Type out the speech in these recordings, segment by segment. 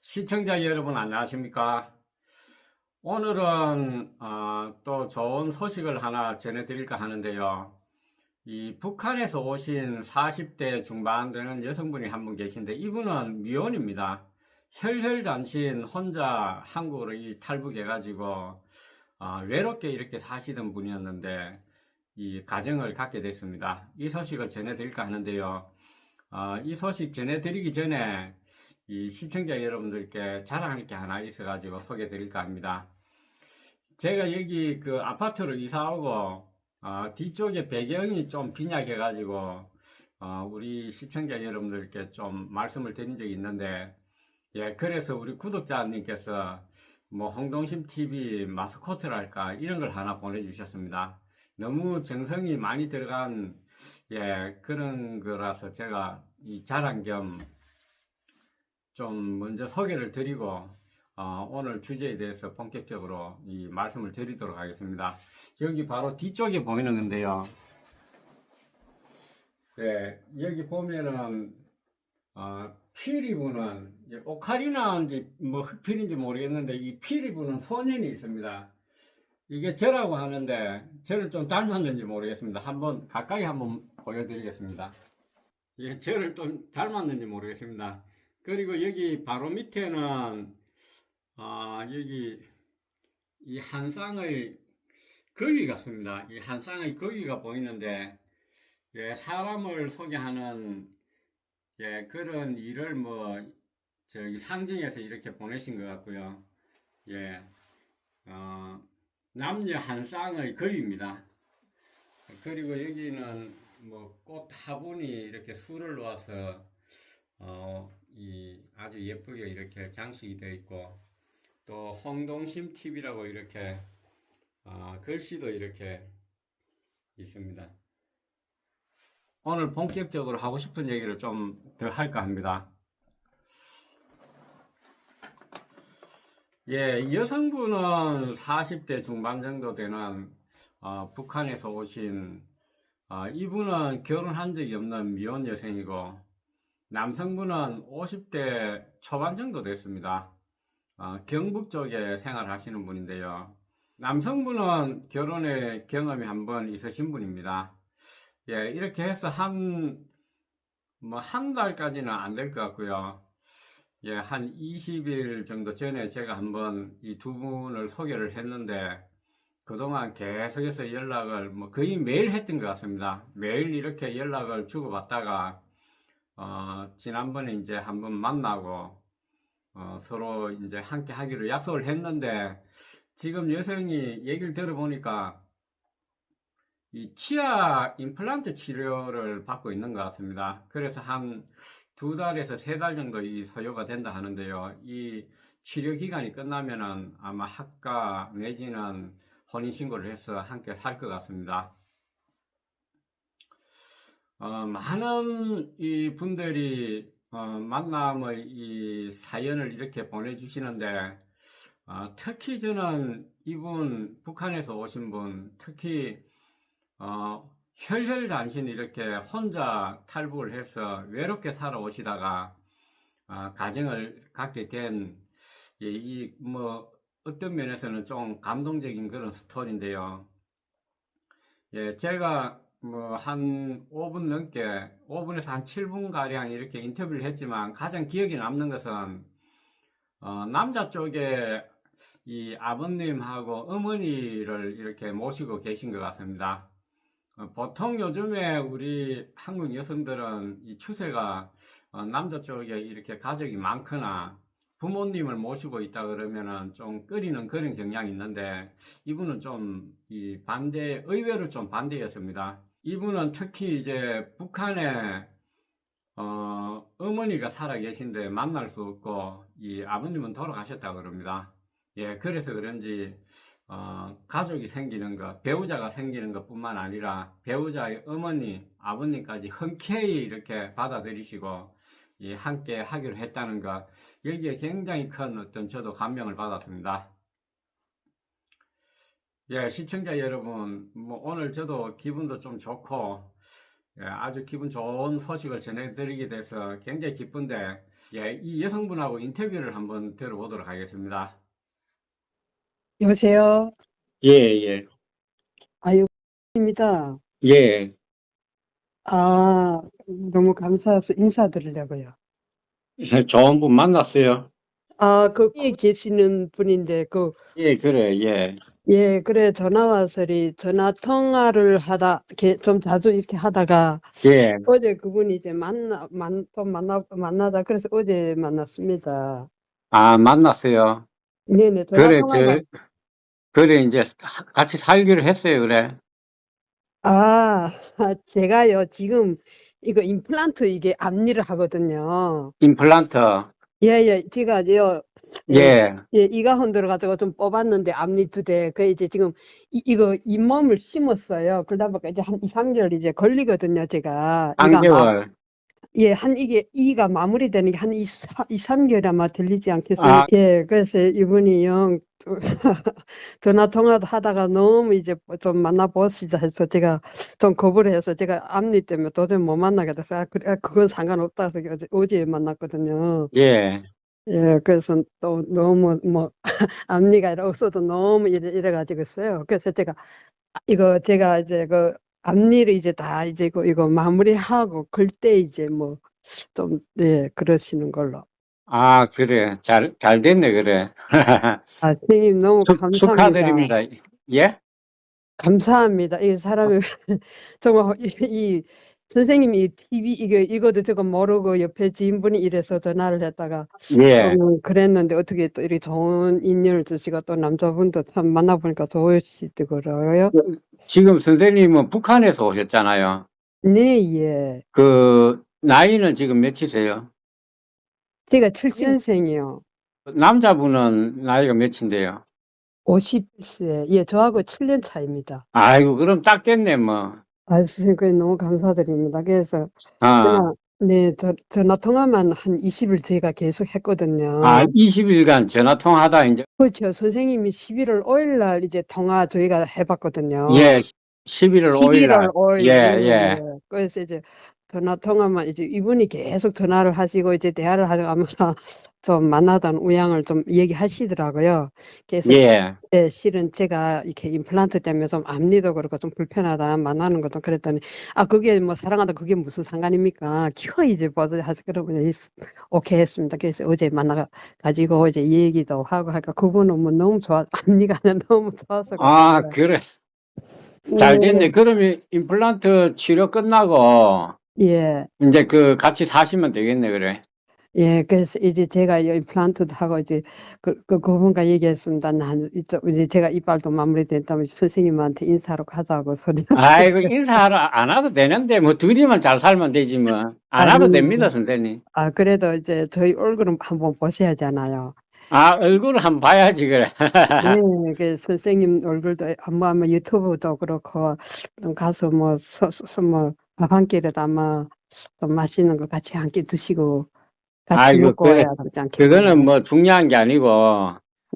시청자 여러분 안녕하십니까? 오늘은 어, 또 좋은 소식을 하나 전해드릴까 하는데요. 이 북한에서 오신 40대 중반 되는 여성분이 한 분 계신데 이분은 미혼입니다. 혈혈단신 혼자 한국으로 이 탈북해 가지고 어, 외롭게 이렇게 사시던 분이었는데 이 가정을 갖게 됐습니다. 이 소식을 전해드릴까 하는데요. 어, 이 소식 전해드리기 전에 이 시청자 여러분들께 자랑할 게 하나 있어가지고 소개해 드릴까 합니다. 제가 여기 그 아파트로 이사 오고, 어, 뒤쪽에 배경이 좀 빈약해가지고, 어, 우리 시청자 여러분들께 좀 말씀을 드린 적이 있는데, 예, 그래서 우리 구독자님께서 뭐 홍동심 TV 마스코트랄까 이런 걸 하나 보내주셨습니다. 너무 정성이 많이 들어간 예 그런 거라서 제가 이 자랑 겸 좀 먼저 소개를 드리고 어, 오늘 주제에 대해서 본격적으로 이 말씀을 드리도록 하겠습니다. 여기 바로 뒤쪽에 보이는 건데요. 네, 여기 보면은 어, 피리부는 오카리나인지 뭐 흑필인지 모르겠는데 이 피리부는 소년이 있습니다. 이게 저라고 하는데 저를 좀 닮았는지 모르겠습니다. 한번 가까이 한번 보여드리겠습니다. 예, 저를 좀 닮았는지 모르겠습니다. 그리고 여기 바로 밑에는 아 여기 이 한쌍의 거위 같습니다. 이 한쌍의 거위가 보이는데 예, 사람을 소개하는 예, 그런 일을 뭐 저기 상징해서 이렇게 보내신 것 같고요. 예, 어, 남녀 한 쌍의 거위입니다. 그리고 여기는 뭐 꽃 화분이 이렇게 술을 놓아서 어, 이 아주 예쁘게 이렇게 장식이 되어 있고 또 홍동심 TV라고 이렇게 어, 글씨도 이렇게 있습니다. 오늘 본격적으로 하고 싶은 얘기를 좀 더 할까 합니다. 예, 여성분은 40대 중반 정도 되는 어, 북한에서 오신 어, 이분은 결혼한 적이 없는 미혼 여성이고 남성분은 50대 초반 정도 됐습니다. 어, 경북 쪽에 생활하시는 분인데요. 남성분은 결혼의 경험이 한 번 있으신 분입니다. 예, 이렇게 해서 한, 뭐, 한 달까지는 안 될 것 같고요. 예, 한 20일 정도 전에 제가 한번 이 두 분을 소개를 했는데, 그동안 계속해서 연락을 뭐 거의 매일 했던 것 같습니다. 매일 이렇게 연락을 주고받다가, 어, 지난번에 이제 한번 만나고, 어, 서로 이제 함께 하기로 약속을 했는데, 지금 여성이 얘기를 들어보니까, 이 치아 임플란트 치료를 받고 있는 것 같습니다. 그래서 한 두 달에서 세 달 정도 이 소요가 된다 하는데요. 이 치료 기간이 끝나면은 아마 학가 내지는 혼인신고를 해서 함께 살 것 같습니다. 어, 많은 이 분들이 어, 만남의 이 사연을 이렇게 보내주시는데 어, 특히 저는 이분 북한에서 오신 분 특히 어, 혈혈단신 이렇게 혼자 탈북을 해서 외롭게 살아오시다가 어, 가정을 갖게 된이뭐 어떤 면에서는 좀 감동적인 그런 스토리인데요. 예, 제가 뭐 한 5분 넘게 5분에서 한 7분 가량 이렇게 인터뷰를 했지만 가장 기억에 남는 것은 어, 남자 쪽에 이 아버님하고 어머니를 이렇게 모시고 계신 것 같습니다. 어, 보통 요즘에 우리 한국 여성들은 이 추세가 어, 남자 쪽에 이렇게 가족이 많거나 부모님을 모시고 있다 그러면은 좀 꺼리는 그런 경향이 있는데 이분은 좀 이 반대, 의외로 좀 반대였습니다. 이분은 특히 이제 북한에 어, 어머니가 살아 계신데 만날 수 없고 이 아버님은 돌아가셨다 그럽니다. 예, 그래서 그런지 어, 가족이 생기는 것, 배우자가 생기는 것 뿐만 아니라 배우자의 어머니, 아버님까지 흔쾌히 이렇게 받아들이시고 예, 함께 하기로 했다는 것, 여기에 굉장히 큰 어떤 저도 감명을 받았습니다. 예, 시청자 여러분, 뭐 오늘 저도 기분도 좀 좋고, 예, 아주 기분 좋은 소식을 전해드리게 돼서 굉장히 기쁜데, 예, 이 여성분하고 인터뷰를 한번 들어보도록 하겠습니다. 여보세요? 예, 예, 아유, 입니다. 예. 아, 너무 감사해서 인사드리려고요. 좋은 분 만났어요. 아, 거기에 계시는 분인데, 그, 예, 그래, 예. 예, 그래, 전화 와서리 전화 통화를 하다, 이렇게 좀 자주 이렇게 하다가, 예. 어제 그분이 이제 만나, 만, 좀 만나, 만나다, 그래서 어제 만났습니다. 아, 만났어요. 네네, 전화 그래, 통화가, 저, 그래, 이제 사- 같이 살기로 했어요, 그래. 아, 제가요, 지금 이거 임플란트 이게 앞니를 하거든요. 임플란트. 예, 예, 제가요, 예. 예, 이가혼 들어가지고 좀 뽑았는데 앞니 두 대. 그 이제 지금 이, 이거 잇몸을 심었어요. 그러다 보니까 이제 한 2, 3개월 이제 걸리거든요, 제가. 이가 마, 3개월. 예, 한 이게 이가 마무리되는 게한 2, 2, 3개월 아마 들리지 않겠어요. 아, 예, 그래서 이분이 영 전화 통화도 하다가 너무 이제 좀 만나보시자 해서 제가 좀 거부를 해서 제가 앞니 때문에 도저히 못 만나게 돼서 아, 그래, 아, 그건 상관없다 해서 어제, 어제 만났거든요. 예. 예, 그래서 또 너무 뭐 앞니가 없어도 너무 이래, 이래가지고 있어요. 그래서 제가 아, 이거 제가 이제 그 앞니를 이제 다 이제 그 이거 마무리하고 글때 이제 뭐좀 예, 그러시는 걸로. 아, 그래. 잘, 잘 됐네, 그래. 아, 선생님 너무 축, 감사합니다. 축하드립니다. 예? 감사합니다. 이 사람이 정말 이, 이 선생님이 이 TV 이거 이거도 저거 모르고 옆에 지인분이 이래서 전화를 했다가 예. 좀 그랬는데 어떻게 또 이렇게 좋은 인연을 주시고 또 남자분도 참 만나보니까 좋으시더라고요. 지금 선생님은 북한에서 오셨잖아요. 네, 예. 그, 나이는 지금 몇이세요? 제가 7년생이요. 남자분은 나이가 몇인데요? 50세. 예, 저하고 7년 차입니다. 아이고, 그럼 딱 됐네, 뭐. 아, 선생님 너무 감사드립니다. 그래서 아, 네, 저, 전화 통화만 한 20일 제가 계속 했거든요. 아, 20일간 전화 통화하다 이제, 그렇죠. 선생님이 11월 5일 날 이제 통화 저희가 해봤거든요. 예, 11월 5일 날. 11월 5일. 예, 예, 예. 예. 그래서 이제 전화 통화만 이제 이분이 계속 전화를 하시고 이제 대화를 하다가 좀 만나던 우양을 좀 얘기하시더라고요. 그래서 예, 예, 실은 제가 이렇게 임플란트 때문에 좀 앞니도 그렇고 좀 불편하다 만나는 것도 그랬더니 아 그게 뭐 사랑하다 그게 무슨 상관입니까? 키워 이제 뭐지 하서 그러면 이- 오케이 했습니다. 그래서 어제 만나 가지고 이제 얘기도 하고 하니까 그분은 뭐 너무 좋아 앞니가 너무 좋아서 아. 그래. 잘 네, 됐네. 그러면 임플란트 치료 끝나고, 예. 이제 그 같이 사시면 되겠네, 그래. 예, 그래서 이제 제가 이 임플란트도 하고 이제 그, 그 그분과 얘기했습니다. 난 이쪽 이제 제가 이빨도 마무리됐다면 선생님한테 인사로 가자고 소리. 아이고, 인사하러 안 와도 되는데, 뭐, 둘이만 잘 살면 되지, 뭐. 안 와도 아니, 됩니다, 선생님. 아 그래도 이제 저희 얼굴은 한번 보셔야잖아요. 아, 얼굴을 한번 봐야지, 그래. 네, 그 선생님 얼굴도 한번 한번 유튜브도 그렇고 좀 가서 뭐뭐 밥 한 끼라도 아마 좀 맛있는 거 같이 한 끼 드시고 같이 아이고, 먹고 그래. 와야 되지 않겠어요? 그거는 뭐 중요한 게 아니고,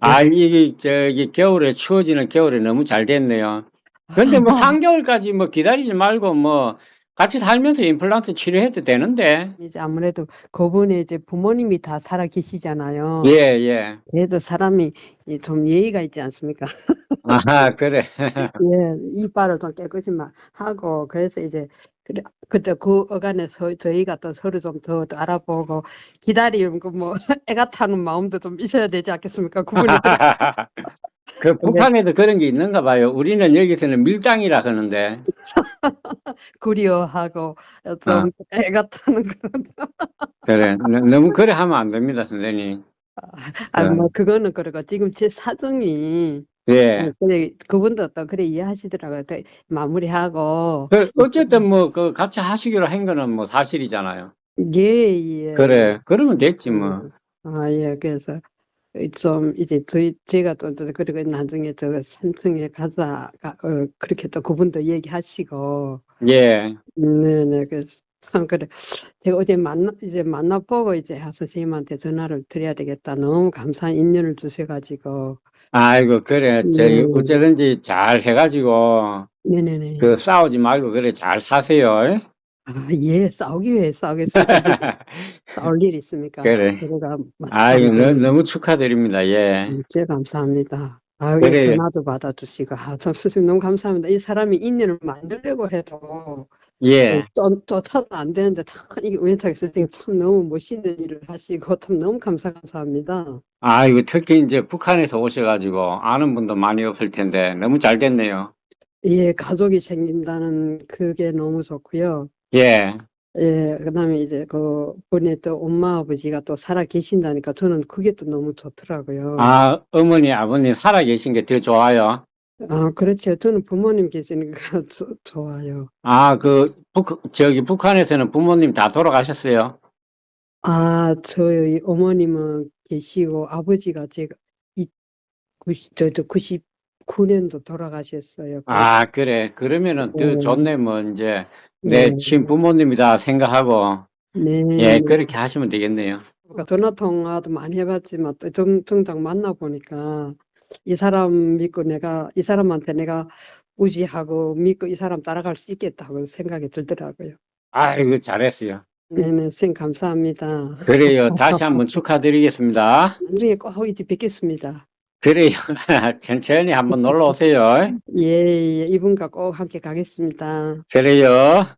아, 이게, 저기, 겨울에, 추워지는 겨울에 너무 잘 됐네요. 근데 뭐 3개월까지 뭐 기다리지 말고 뭐 같이 살면서 임플란트 치료해도 되는데. 이제 아무래도 그분의 이제 부모님이 다 살아 계시잖아요. 예, 예. 그래도 사람이 이좀 예의가 있지 않습니까? 아하, 그래. 예, 이빨을 좀 깨끗이 막 하고 그래서 이제 그래 그때 그 어간에서 저희가 또 서로 좀 더 알아보고 기다리는 그뭐 애가 타는 마음도 좀 있어야 되지 않겠습니까? 그분이 그 북한에도 그런 게 있는가 봐요. 우리는 여기서는 밀당이라 하는데. 그리워하고 아. 좀 애가 타는 그런 그래. 너- 너무 그래 하면 안 됩니다, 선생님. 아 네. 뭐 그거는 그러고 지금 제 사정이 예. 그래 그분도 또 그래 이해하시더라고요. 또 마무리하고 그 어쨌든 뭐 그 같이 하시기로 한 거는 뭐 사실이잖아요. 예, 예. 그래. 그러면 됐지 뭐. 아, 예, 그래서 좀 이제 저희 제가 또 또 그리고 나중에 저 산청에 가자 가- 어, 그렇게 또 그분도 얘기하시고 예. 네네 그래서 참 그래 제가 어제 만나 이제 만나보고 이제 하 선생님한테 전화를 드려야 되겠다 너무 감사한 인연을 주셔가지고 아이고, 그래. 저기 네. 어쩌든지 잘 해가지고 네네네 그 싸우지 말고 그래 잘 사세요. 아, 예, 싸우기 위해 싸우겠습니다. 싸울 일 있습니까? 그래. 마찬가지로 너, 너무 축하드립니다. 예. 진짜 감사합니다. 아유, 그래. 전화도 받아주시고, 아, 참, 선생님 너무 감사합니다. 이 사람이 인연을 만들려고 해도, 예. 또, 또, 타면 안 되는데, 참, 이게 우연찮게 선생님 참 너무 멋있는 일을 하시고, 참 너무 감사, 감사합니다. 아이고, 특히 이제 북한에서 오셔가지고 아는 분도 많이 없을 텐데 너무 잘 됐네요. 예, 가족이 생긴다는 그게 너무 좋고요. 예. 예, 그다음에 이제 그 분의 또 엄마 아버지가 또 살아 계신다니까 저는 그게 또 너무 좋더라고요. 아, 어머니, 아버님 살아 계신 게 더 좋아요. 아, 그렇죠. 저는 부모님 계시니까 조- 좋아요. 아, 그, 북, 저기 북한에서는 부모님 다 돌아가셨어요. 아, 저희 어머님은 계시고 아버지가 제가 이 90, 저도 99년도 돌아가셨어요. 아, 그래. 그러면은 더 네. 좋네, 뭐, 이제. 내 네. 친부모님이다 생각하고, 네. 예, 그렇게 하시면 되겠네요. 그러니까 전화 통화도 많이 해봤지만 또 정, 정작 만나 보니까 이 사람 믿고 내가 이 사람한테 내가 의지하고 믿고 이 사람 따라갈 수 있겠다고 생각이 들더라고요. 아이고, 잘했어요. 네네, 선생님 감사합니다. 그래요. 다시 한번 축하드리겠습니다. 나중에 꼭 이제 뵙겠습니다. 그래요. 천천히 한번 놀러 오세요. 예, 예, 이분과 꼭 함께 가겠습니다. 그래요.